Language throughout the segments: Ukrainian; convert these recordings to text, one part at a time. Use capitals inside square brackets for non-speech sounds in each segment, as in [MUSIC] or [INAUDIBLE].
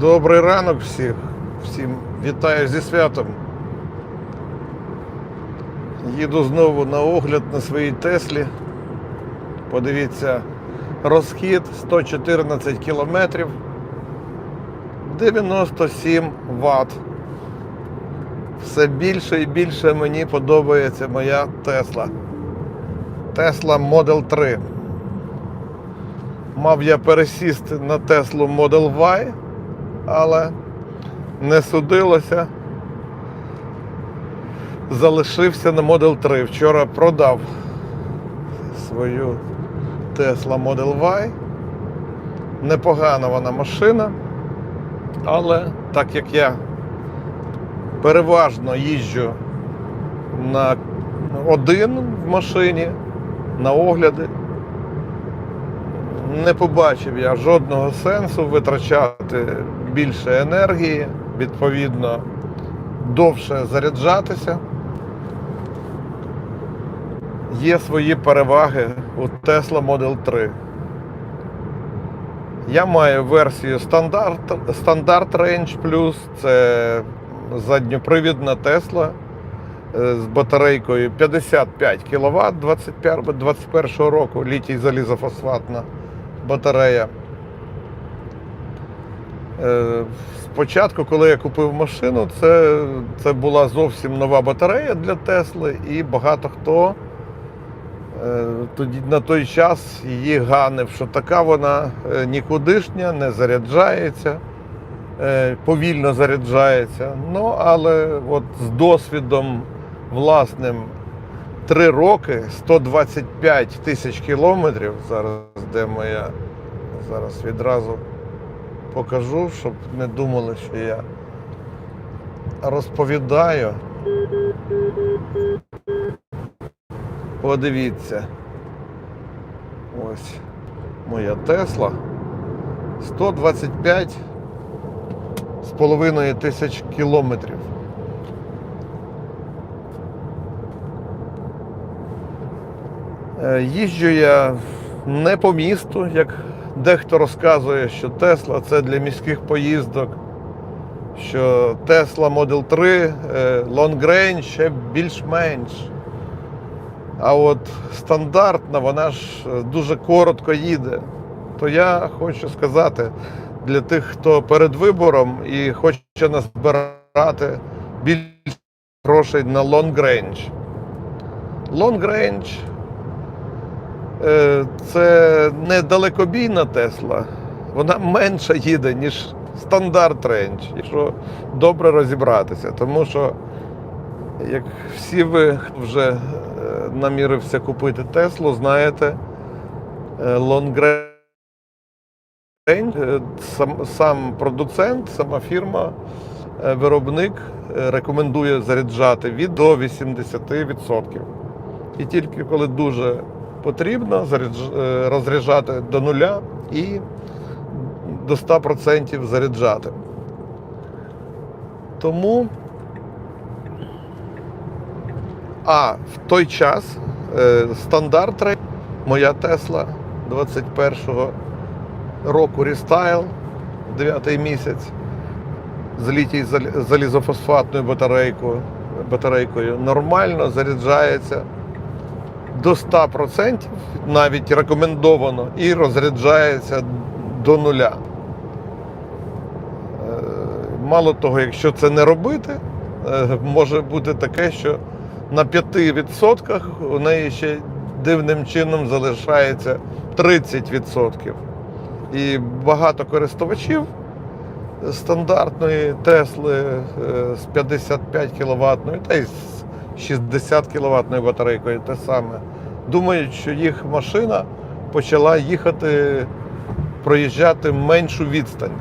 Добрий ранок всіх. Всім вітаю зі святом. Їду знову на огляд на своїй Теслі. Подивіться, розхід 114 кілометрів, 97 Вт. Все більше і більше мені подобається моя Тесла. Tesla Model 3. Мав я пересісти на Теслу Model Y, але не судилося. Залишився на Model 3. Вчора продав свою Tesla Model Y. Непогана вона машина, але так як я переважно їжджу на один в машині, на огляди, не побачив я жодного сенсу витрачати більше енергії, відповідно, довше заряджатися. Є свої переваги у Tesla Model 3. Я маю версію стандарт, стандарт Range Plus, це задньопривідна Tesla е, з батарейкою 55 кВт 21 року, літій залізофосфатна батарея. Е, Спочатку, коли я купив машину, це, це була зовсім нова батарея для Тесли, і багато хто е, тоді на той час її ганив, що така вона е, нікудишня, не заряджається, повільно заряджається. Ну, але от з досвідом власним 3 роки, 125 тисяч кілометрів. Зараз де моя, зараз відразу покажу, щоб не думали, що я розповідаю. Подивіться. Ось моя Тесла. 125 з половиною тисяч кілометрів. Їжджу я не по місту, як дехто розказує, що Тесла це для міських поїздок, що Tesla Model 3 е, Long ще більш-менш. А от стандартна, вона ж е, дуже коротко їде. То я хочу сказати для тих, хто перед вибором і хоче назбирати більше грошей на Long Range. Е, це не далекобійна Тесла, вона менше їде, ніж стандарт рейндж, якщо добре розібратися. Тому що, як всі ви вже е, намірився купити Теслу, знаєте, е, Long Range, е, сам, сам продуцент, сама фірма, е, виробник е, рекомендує заряджати від до 80%. І тільки коли дуже потрібно е, розряджати до нуля і до 100% заряджати. Тому, а в той час е, стандарт моя Тесла 21-го року рестайл, 9 місяць, з літій залізофосфатною батарейкою, батарейкою нормально заряджається до 100%, навіть рекомендовано, і розряджається до нуля. Е, Мало того, якщо це не робити, е, може бути таке, що на 5% у неї ще дивним чином залишається 30%. І багато користувачів стандартної Тесли е, з 55 кВт, та й 60 кВт батарейкою те саме. Думають, що їх машина почала їхати, проїжджати меншу відстань.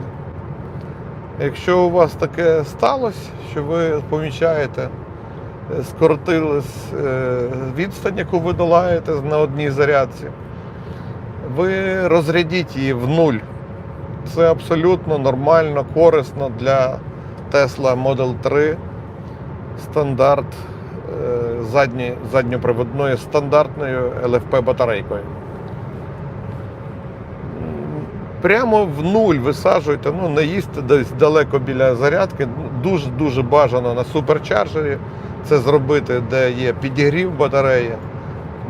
Якщо у вас таке сталося, що ви помічаєте, е, скоротилась е, відстань, яку ви долаєте на одній зарядці, ви розрядіть її в нуль. Це абсолютно нормально, корисно для Tesla Model 3 стандарт задні, задньоприводною стандартною LFP батарейкою. Прямо в нуль висаджуйте, ну не їсти десь далеко біля зарядки. Дуже-дуже бажано на суперчарджері це зробити, де є підігрів батареї.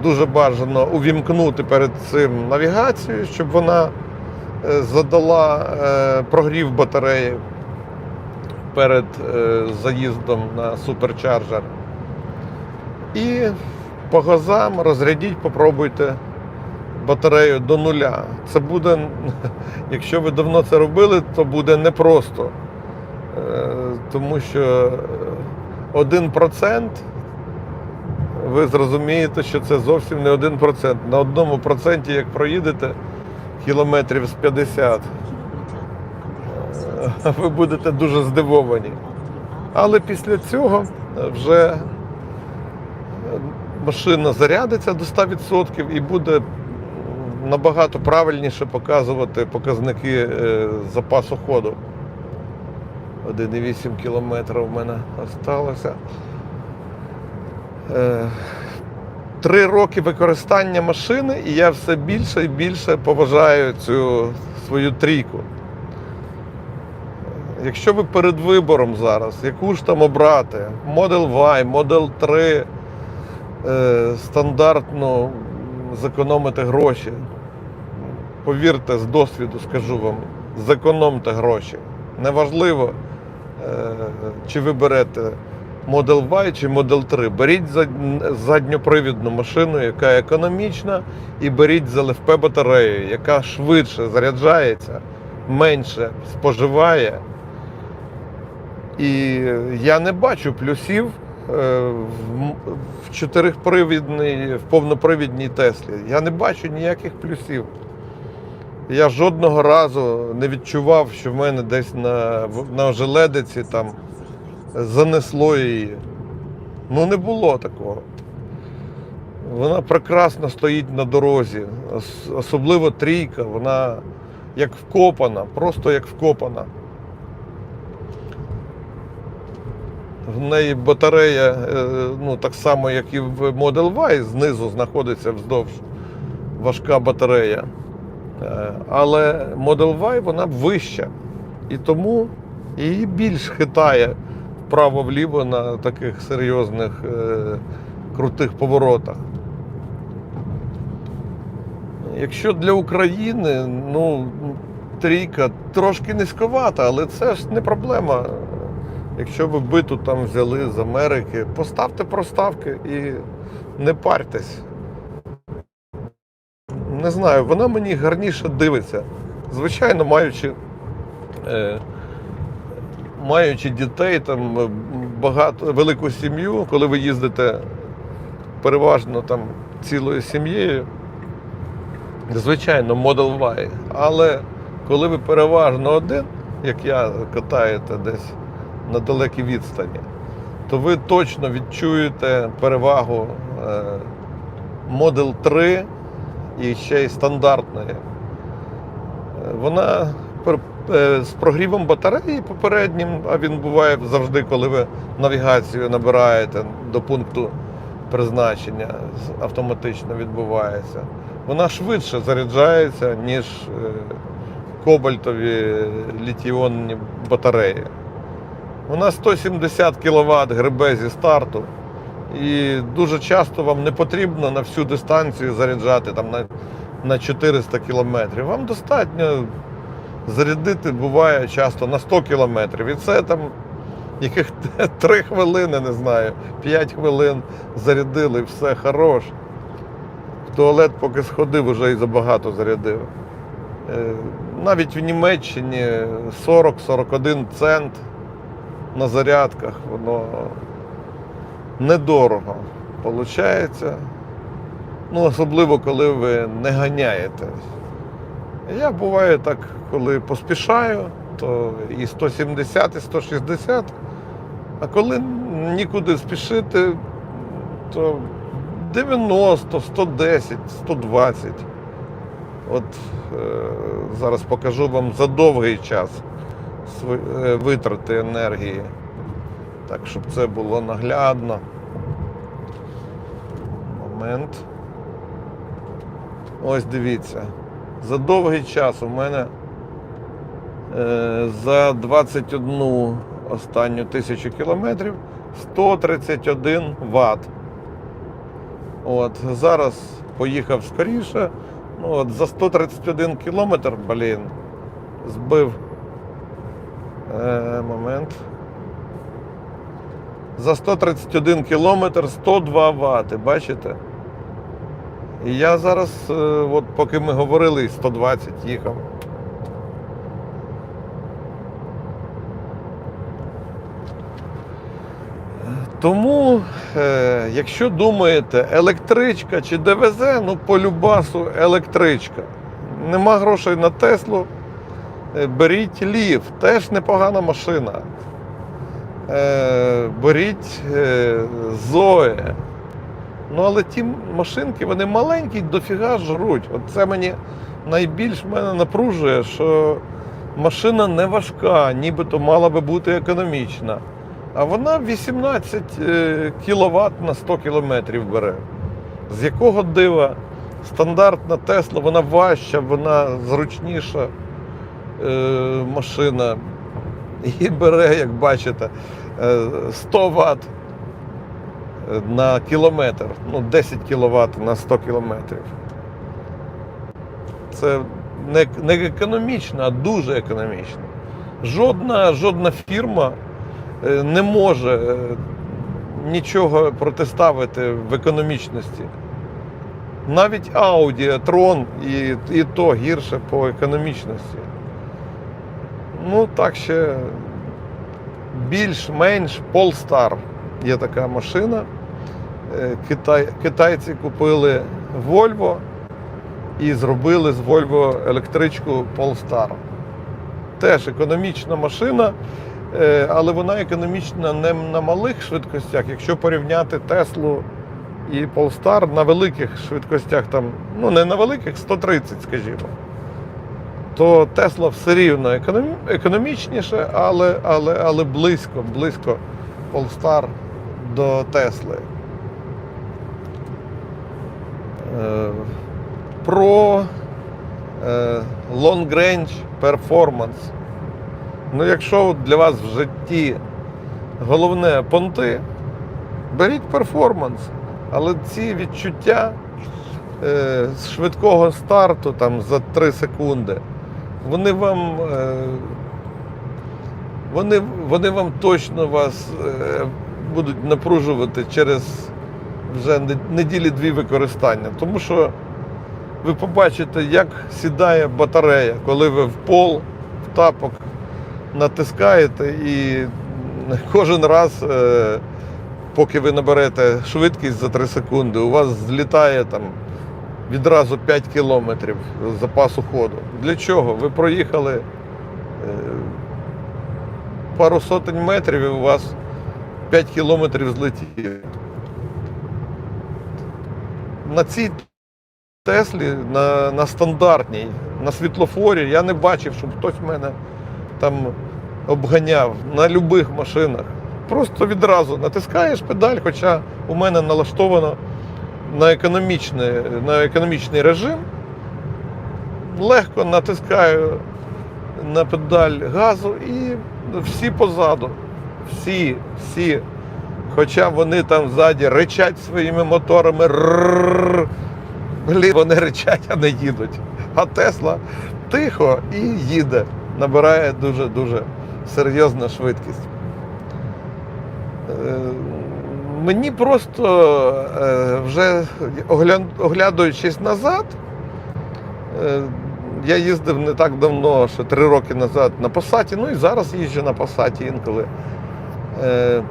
Дуже бажано увімкнути перед цим навігацію, щоб вона е, задала е, прогрів батареї перед е, заїздом на суперчарджер. І по газам розрядіть, попробуйте батарею до нуля. Це буде, [LAUGHS] якщо ви давно це робили, то буде непросто. Е, Тому що 1% ви зрозумієте, що це зовсім не 1%. На одному проценті, як проїдете кілометрів з 50, е, [LAUGHS] ви будете дуже здивовані. Але після цього вже е, машина зарядиться до 100% і буде набагато правильніше показувати показники е, запасу ходу. 1,8 кілометра в мене залишилося. Е, Три роки використання машини, і я все більше і більше поважаю цю свою трійку. Якщо ви перед вибором зараз, яку ж там обрати, Model Y, Model 3, е, стандартно зекономити гроші. Повірте, з досвіду скажу вам, зекономте гроші. Неважливо, е, чи ви берете Model Y чи Model 3. Беріть задньопривідну машину, яка економічна, і беріть з ЛФП батарею, яка швидше заряджається, менше споживає. І я не бачу плюсів е, в м- в чотирихпривідній, в повнопривідній Теслі. Я не бачу ніяких плюсів. Я жодного разу не відчував, що в мене десь на, на желедиці там занесло її. Ну не було такого. Вона прекрасно стоїть на дорозі, особливо трійка, вона як вкопана, просто як вкопана. В неї батарея, е, ну так само, як і в Model Y, знизу знаходиться вздовж важка батарея. Е, Але Model Y вона вища. І тому її більш хитає вправо-вліво на таких серйозних е, крутих поворотах. Якщо для України, ну, трійка трошки низьковата, але це ж не проблема. Якщо ви биту там взяли з Америки, поставте проставки і не парьтесь. Не знаю, вона мені гарніше дивиться. Звичайно, маючи, е, маючи дітей, там е, багато, велику сім'ю, коли ви їздите переважно там цілою сім'єю, звичайно, Model Y. Але коли ви переважно один, як я катаєте десь на далекій відстані, то ви точно відчуєте перевагу е, Model 3 і ще й стандартної. Е, Вона е, з прогрівом батареї попереднім, а він буває завжди, коли ви навігацію набираєте до пункту призначення, автоматично відбувається. Вона швидше заряджається, ніж кобальтові літіонні батареї. Вона 170 кВт гребе зі старту. І дуже часто вам не потрібно на всю дистанцію заряджати там, на, на 400 кілометрів. Вам достатньо зарядити буває часто на 100 кілометрів. І це там яких [LAUGHS] 3 хвилини, не знаю, 5 хвилин зарядили, і все хорош. В туалет поки сходив, вже і забагато зарядив. Е, Навіть в Німеччині 40-41 цент на зарядках, воно недорого виходить. Ну, особливо, коли ви не ганяєте. Я буває так, коли поспішаю, то і 170, і 160. А коли нікуди спішити, то 90, 110, 120. От е, зараз покажу вам за довгий час витрати енергії. Так, щоб це було наглядно. Момент. Ось дивіться. За довгий час у мене е, за 21 останню тисячу кілометрів 131 Вт. От, зараз поїхав скоріше. Ну, от, за 131 кілометр, блін, збив. Е, момент. За 131 кілометр 102 Вт, бачите? І я зараз, е, от поки ми говорили, 120 їхав. Тому, е, якщо думаєте, електричка чи ДВЗ, ну по любасу електричка. Нема грошей на Теслу. Е, Беріть Лів, теж непогана машина. Е, беріть е, Зоe. Ну, але ті машинки, вони маленькі, дофіга жруть. От це мені найбільш мене напружує, що машина не важка, нібито мала би бути економічна. А вона 18 кВт на 100 км бере. З якого дива стандартна Тесла, вона важча, вона зручніша е, машина. І бере, як бачите, е, 100 Вт на кілометр, ну 10 кВт на 100 кілометрів. Це не, не економічно, а дуже економічно. Жодна, жодна фірма е, не може е, нічого протиставити в економічності. Навіть Audi, Tron і, і то гірше по економічності. Ну, так ще більш-менш Polestar є така машина. Е, Китай, китайці купили Volvo і зробили з Volvo електричку Polestar. Теж економічна машина, е, але вона економічна не на малих швидкостях. Якщо порівняти Теслу і Polestar на великих швидкостях, там, ну не на великих, 130, скажімо, то Тесла все рівно економі- економічніше, але, але, але близько, близько Polestar до Тесли. Е, Про е, Long Range Performance. Ну, якщо для вас в житті головне понти, беріть перформанс. Але ці відчуття е, швидкого старту там, за 3 секунди, вони вам, е, вони, вони вам точно вас е, будуть напружувати через вже неділі-дві використання. Тому що ви побачите, як сідає батарея, коли ви в пол, в тапок натискаєте і кожен раз, е, поки ви наберете швидкість за 3 секунди, у вас злітає там відразу 5 кілометрів запасу ходу. Для чого? Ви проїхали е, пару сотень метрів і у вас 5 кілометрів злетіло. На цій Теслі, на, на стандартній, на світлофорі, я не бачив, щоб хтось мене там обганяв на будь-яких машинах. Просто відразу натискаєш педаль, хоча у мене налаштовано на економічний, на економічний режим. Легко натискаю на педаль газу і всі позаду. Всі, всі. Хоча вони там ззаді ричать своїми моторами. Блін, вони ричать, а не їдуть. А Тесла тихо і їде. Набирає дуже-дуже серйозна швидкість. Мені просто е, вже огля- оглядаючись назад, е, я їздив не так давно, ще три роки назад на Пасаті, ну і зараз їжджу на Пасаті інколи. Е,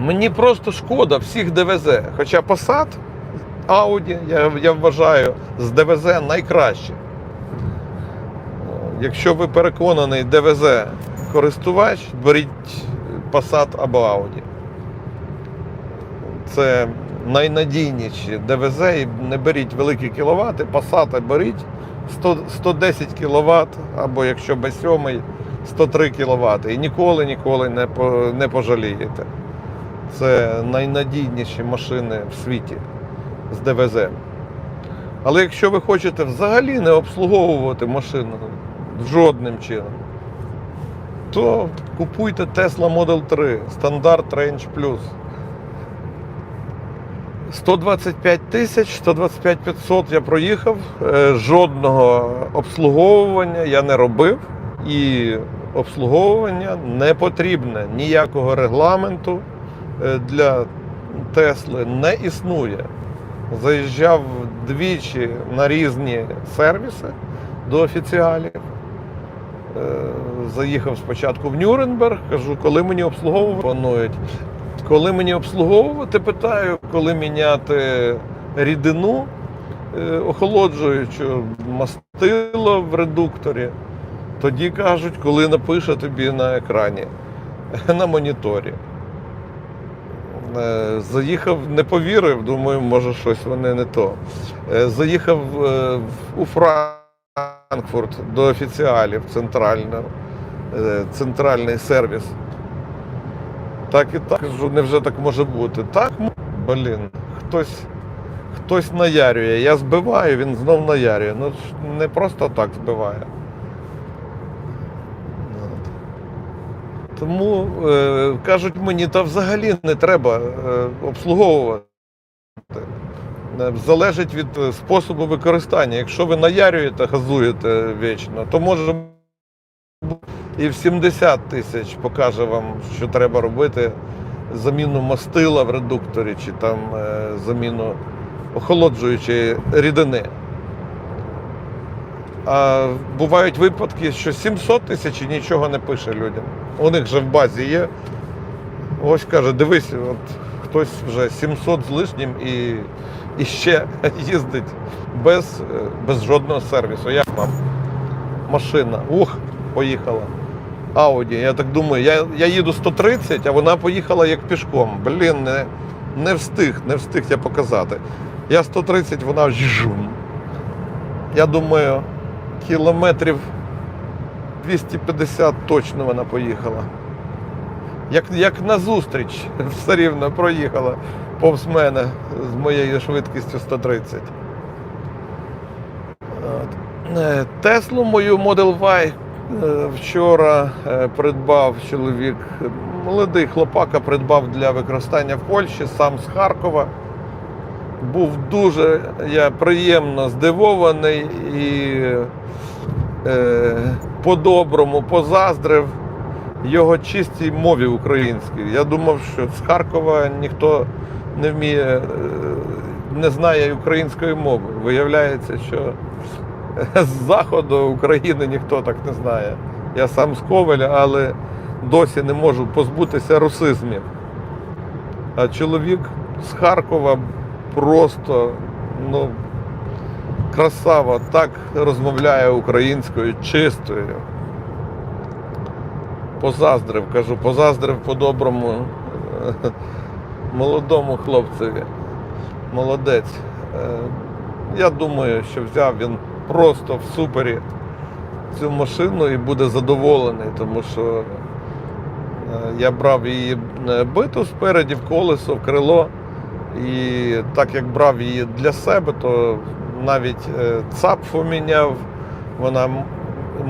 Мені просто шкода всіх ДВЗ. Хоча Passat, Audi, я, я вважаю, з ДВЗ найкраще. Якщо ви переконаний ДВЗ користувач, беріть Passat або Audi. Це найнадійніші ДВЗ і не беріть великі кіловати, Passat беріть 100, 110 кВт, або якщо B7, 103 кВт. І ніколи, ніколи не, не пожалієте. Це найнадійніші машини в світі з ДВЗ. Але якщо ви хочете взагалі не обслуговувати машину жодним чином, то купуйте Tesla Model 3 стандарт Range Plus. 125 тисяч, 125 500 я проїхав. Е, Жодного обслуговування я не робив. І обслуговування не потрібне. Ніякого регламенту е, для Тесли не існує. Заїжджав двічі на різні сервіси до офіціалів. Е, Заїхав спочатку в Нюрнберг, кажу, коли мені обслуговувати планують. Коли мені обслуговувати, питаю, коли міняти рідину е, охолоджуючу мастило в редукторі. Тоді кажуть, коли напише тобі на екрані, [LAUGHS] на моніторі. Е, Заїхав, не повірив, думаю, може щось вони не то. Е, Заїхав у Франкфурт до офіціалів центральний сервіс. Так і так. Кажу, невже так може бути? Так, блін, хтось, хтось наярює. Я збиваю, він знов наярює. Ну не просто так збиває. Тому е, кажуть мені, та взагалі не треба е, обслуговувати. Е, Залежить від е, способу використання. Якщо ви наярюєте, газуєте вічно, то може бути і в 70 тисяч покаже вам, що треба робити заміну мастила в редукторі чи там е, заміну охолоджуючої рідини. А бувають випадки, що 700 тисяч нічого не пише людям. У них же в базі є. Ось каже, дивись, от хтось вже 700 з лишнім і, і ще їздить без, е, без жодного сервісу. Як вам? Машина. Ух, поїхала. Ауді. Я так думаю, я, я їду 130, а вона поїхала як пішком. Блін, не, не встиг, не встиг я показати. Я 130, вона жжум. Я думаю, кілометрів 250 точно вона поїхала. Як, як на зустріч [LAUGHS] все рівно проїхала повз мене з моєю швидкістю 130. От. Е, Теслу мою Model Y вчора е, придбав чоловік, молодий хлопака придбав для використання в Польщі, сам з Харкова. Був дуже я приємно здивований і е, по-доброму позаздрив його чистій мові українській. Я думав, що з Харкова ніхто не вміє, е, не знає української мови. Виявляється, що з заходу України ніхто так не знає. Я сам з Ковеля, але досі не можу позбутися русизмів. А чоловік з Харкова просто ну, красава, так розмовляє українською чистою. Позаздрив, кажу, позаздрив по-доброму [LAUGHS] молодому хлопцеві. Молодець. Е, Я думаю, що взяв він просто в супері цю машину і буде задоволений, тому що е, я брав її е, биту спереді, в колесо, в крило. І так як брав її для себе, то навіть е, ЦАП поміняв, вона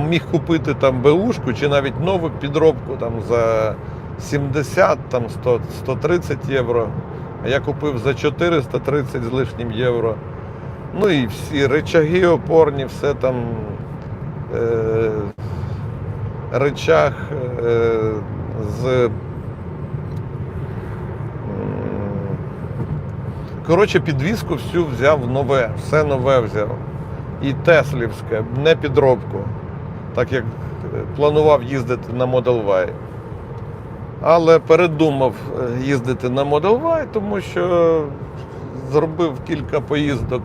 міг купити там БУшку чи навіть нову підробку там, за 70, там, 100, 130 євро. А я купив за 430 з лишнім євро. Ну і всі речаги опорні, все там е, речах е, з. Коротше, підвізку всю взяв нове, все нове взяв. І Теслівське, не підробку, так як е, планував їздити на Model Y. Але передумав е, їздити на Model Y, тому що зробив кілька поїздок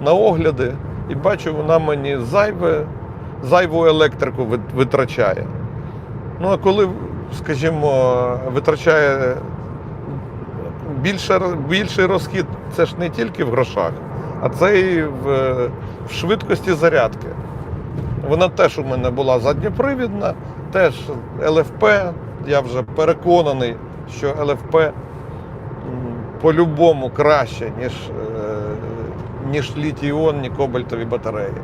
на огляди і бачу, вона мені зайве, зайву електрику витрачає. Ну а коли, скажімо, витрачає більше, більший розхід, це ж не тільки в грошах, а це і в, е, в швидкості зарядки. Вона теж у мене була задньопривідна, теж ЛФП. Я вже переконаний, що ЛФП по-любому краще, ніж, ніж літій-іонні кобальтові батареї.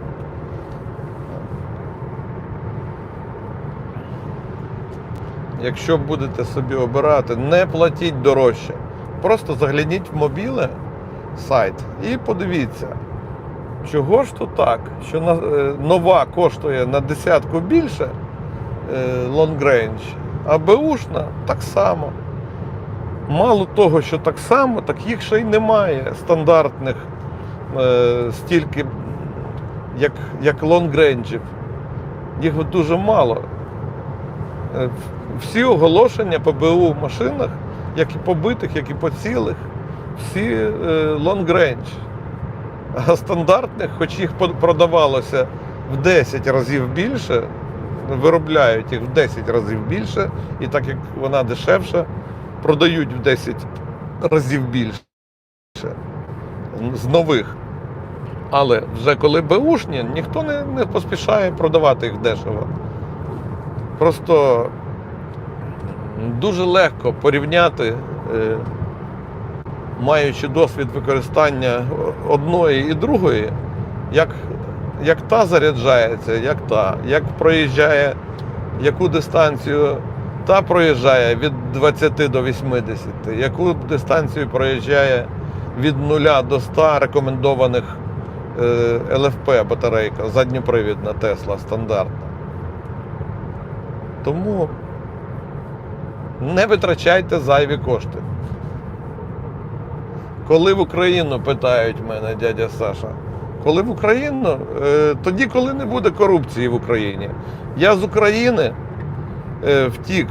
Якщо будете собі обирати, не платіть дорожче. Просто загляніть в мобіле сайт і подивіться, чого ж то так, що е, нова коштує на десятку більше range, а беушна так само. Мало того, що так само, так їх ще й немає стандартних стільки, як, як лонгренджів. Їх дуже мало. Е, Всі оголошення по БУ в машинах, як і по битих, як і по цілих, всі е, лонгрендж. А стандартних, хоч їх продавалося в 10 разів більше, виробляють їх в 10 разів більше, і так як вона дешевша, продають в 10 разів більше з нових. Але вже коли беушні, ніхто не, не поспішає продавати їх дешево. Просто дуже легко порівняти, е, маючи досвід використання одної і другої, як, як та заряджається, як та, як проїжджає, яку дистанцію та проїжджає від 20 до 80, яку дистанцію проїжджає від 0 до 100 рекомендованих ЛФП батарейка, задньопривідна Тесла стандартна. Тому не витрачайте зайві кошти. Коли в Україну, питають мене дядя Саша, коли в Україну, Е, тоді, коли не буде корупції в Україні. Я з України е, втік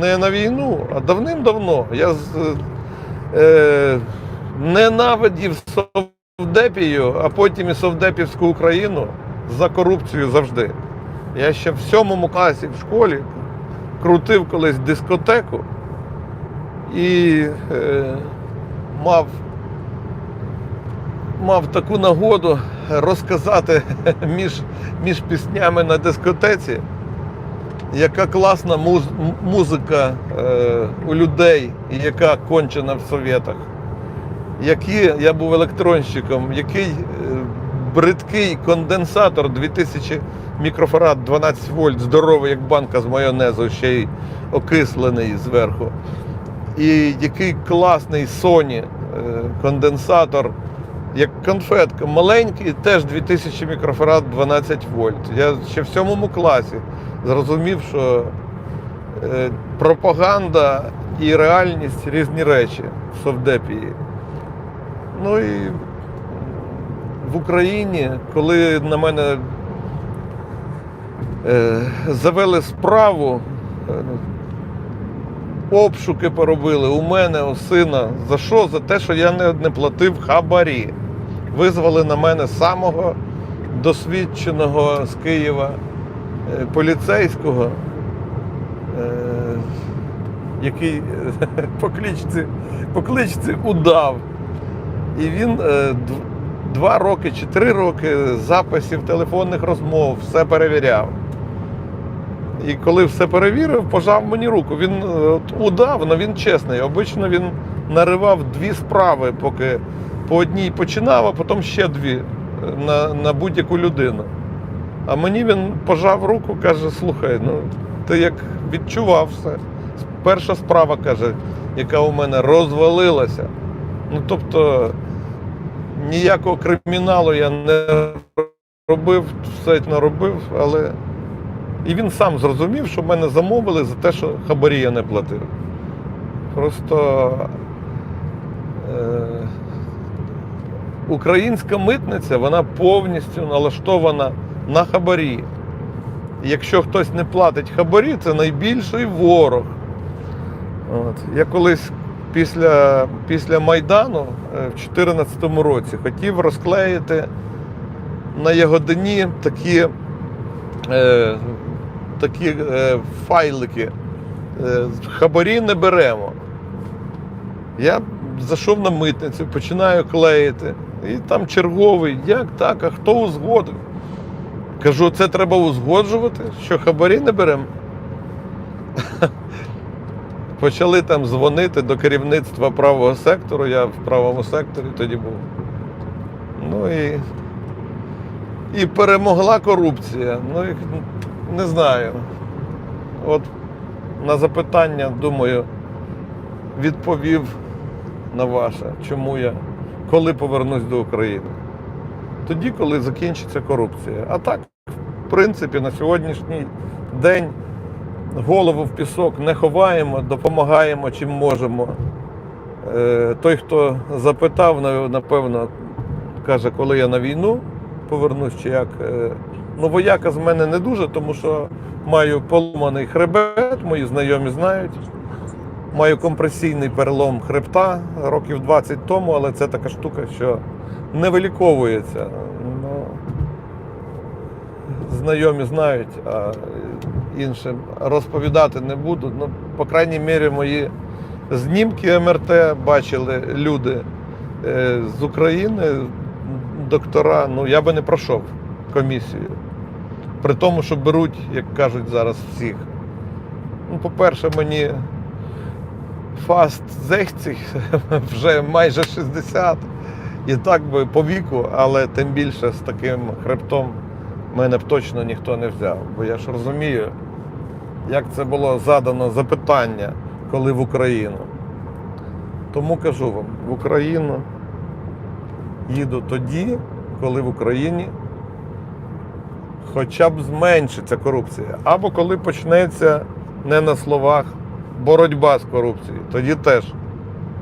не на війну, а давним-давно. Я з, е, ненавидів Совдепію, а потім і Совдепівську Україну за корупцію завжди. Я ще в сьомому класі в школі крутив колись дискотеку і е, мав, мав таку нагоду розказати [LAUGHS] між, між піснями на дискотеці, яка класна муз, музика е, у людей яка кончена в совєтах. Які, я був електронщиком, який е, бридкий конденсатор 2000 мікрофарад 12 вольт, здоровий, як банка з майонезу, ще й окислений зверху. І який класний Sony е, конденсатор, як конфетка, маленький, теж 2000 мікрофарад 12 вольт. Я ще в сьомому класі зрозумів, що е, пропаганда і реальність різні речі в Совдепії. Ну і в Україні, коли на мене е, завели справу, е, обшуки поробили у мене, у сина. За що? За те, що я не, платив хабарі. Визвали на мене самого досвідченого з Києва е, поліцейського, який [LAUGHS] по кличці, по кличці удав. І він е, два роки чи три роки записів телефонних розмов, все перевіряв. І коли все перевірив, пожав мені руку. Він е, удав, але він чесний. Обично він наривав дві справи, поки по одній починав, а потім ще дві е, на, на будь-яку людину. А мені він пожав руку, каже: слухай, ну ти як відчував все. Перша справа каже, яка у мене розвалилася. Ну тобто ніякого криміналу я не робив, все не робив, але. І він сам зрозумів, що мене замовили за те, що хабарі я не платив. Просто е, українська митниця вона повністю налаштована на хабарі. Якщо хтось не платить хабарі, це найбільший ворог. От. Я колись після, після Майдану е, в 2014 році хотів розклеїти на Ягодині такі, е, такі е, файлики. Е, хабарі не беремо. Я зайшов на митницю, починаю клеїти. І там черговий, як так, а хто узгодив? Кажу, це треба узгоджувати, що хабарі не беремо. Почали там дзвонити до керівництва правого сектору, я в правому секторі тоді був. Ну і, і перемогла корупція. Ну і не знаю. От на запитання, думаю, відповів на ваше, чому я, коли повернусь до України. Тоді, коли закінчиться корупція. А так, в принципі, на сьогоднішній день голову в пісок не ховаємо, допомагаємо чим можемо. Е, Той, хто запитав, напевно, каже, коли я на війну повернусь чи як. Е, Ну, вояка з мене не дуже, тому що маю поломаний хребет, мої знайомі знають. Маю компресійний перелом хребта років 20 тому, але це така штука, що не виліковується. Ну, знайомі знають, а іншим розповідати не буду. Ну, по крайній мірі, мої знімки МРТ бачили люди е, з України, доктора. Ну, я би не пройшов комісію. При тому, що беруть, як кажуть зараз, всіх. Ну, по-перше, мені фаст 60, [LAUGHS] вже майже 60. І так би по віку, але тим більше з таким хребтом мене б точно ніхто не взяв. Бо я ж розумію, як це було задано запитання, коли в Україну. Тому кажу вам, в Україну їду тоді, коли в Україні хоча б зменшиться корупція. Або коли почнеться не на словах боротьба з корупцією. Тоді теж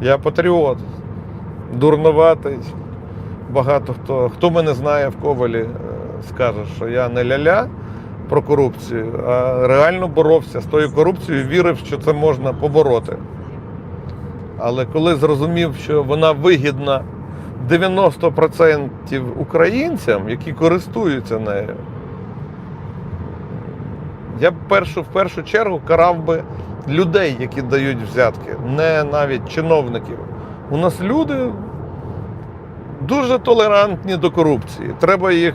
я патріот, дурноватий. Багато хто, хто мене знає в Ковалі, скаже, що я не ля-ля про корупцію, а реально боровся з тою корупцією, вірив, що це можна побороти. Але коли зрозумів, що вона вигідна 90% українцям, які користуються нею, я б першу, в першу чергу карав би людей, які дають взятки, не навіть чиновників. У нас люди дуже толерантні до корупції. Треба їх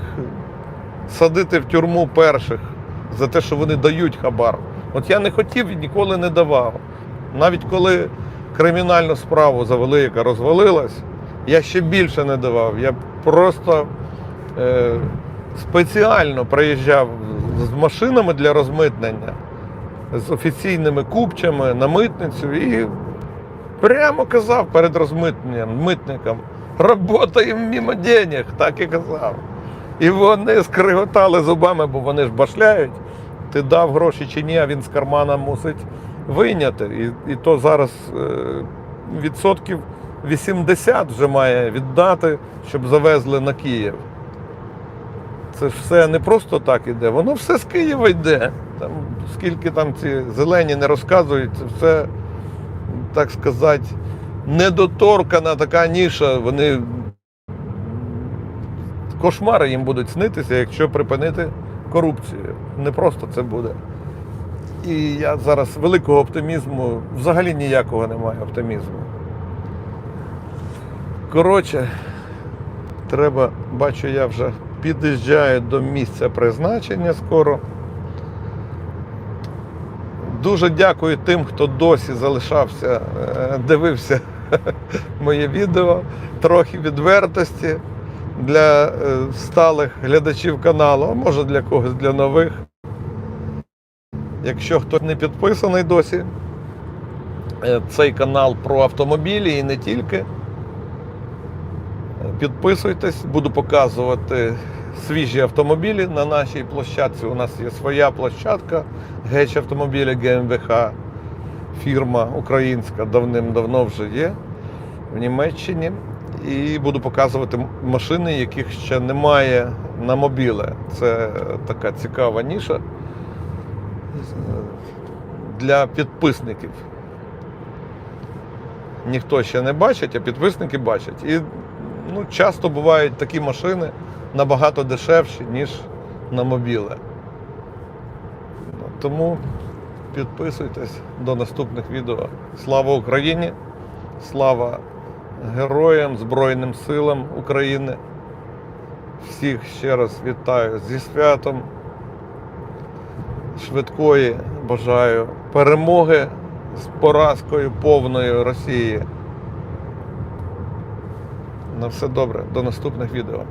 садити в тюрму перших за те, що вони дають хабар. От я не хотів і ніколи не давав. Навіть коли кримінальну справу завели, яка розвалилась, я ще більше не давав. Я просто е, спеціально приїжджав з машинами для розмитнення, з офіційними купчами на митницю і прямо казав перед розмитненням митникам, работаємо мимо денег, так і казав. І вони скриготали зубами, бо вони ж башляють. Ти дав гроші чи ні, а він з кармана мусить вийняти. І, і то зараз е, відсотків 80 вже має віддати, щоб завезли на Київ. Це ж все не просто так іде, воно все з Києва йде. Там, скільки там ці зелені не розказують, це все, так сказати, недоторкана така ніша. Вони кошмари їм будуть снитися, якщо припинити корупцію. Не просто це буде. І я зараз великого оптимізму, взагалі ніякого немає оптимізму. Коротше, треба, бачу, я вже під'їжджаю до місця призначення скоро. Дуже дякую тим, хто досі залишався, е, дивився [LAUGHS] моє відео. Трохи відвертості для е, сталих глядачів каналу, а може для когось для нових. Якщо хтось не підписаний досі, е, цей канал про автомобілі і не тільки. Підписуйтесь, буду показувати свіжі автомобілі на нашій площадці. У нас є своя площадка Геч автомобілі ГМВХ. Фірма українська давним-давно вже є в Німеччині. І буду показувати машини, яких ще немає на мобіле. Це така цікава ніша для підписників. Ніхто ще не бачить, а підписники бачать. І ну, часто бувають такі машини набагато дешевші, ніж на мобіле. Ну, Тому підписуйтесь до наступних відео. Слава Україні! Слава героям, Збройним силам України. Всіх ще раз вітаю зі святом. Швидкої бажаю перемоги з поразкою повної Росії. На все добре. До наступних відео.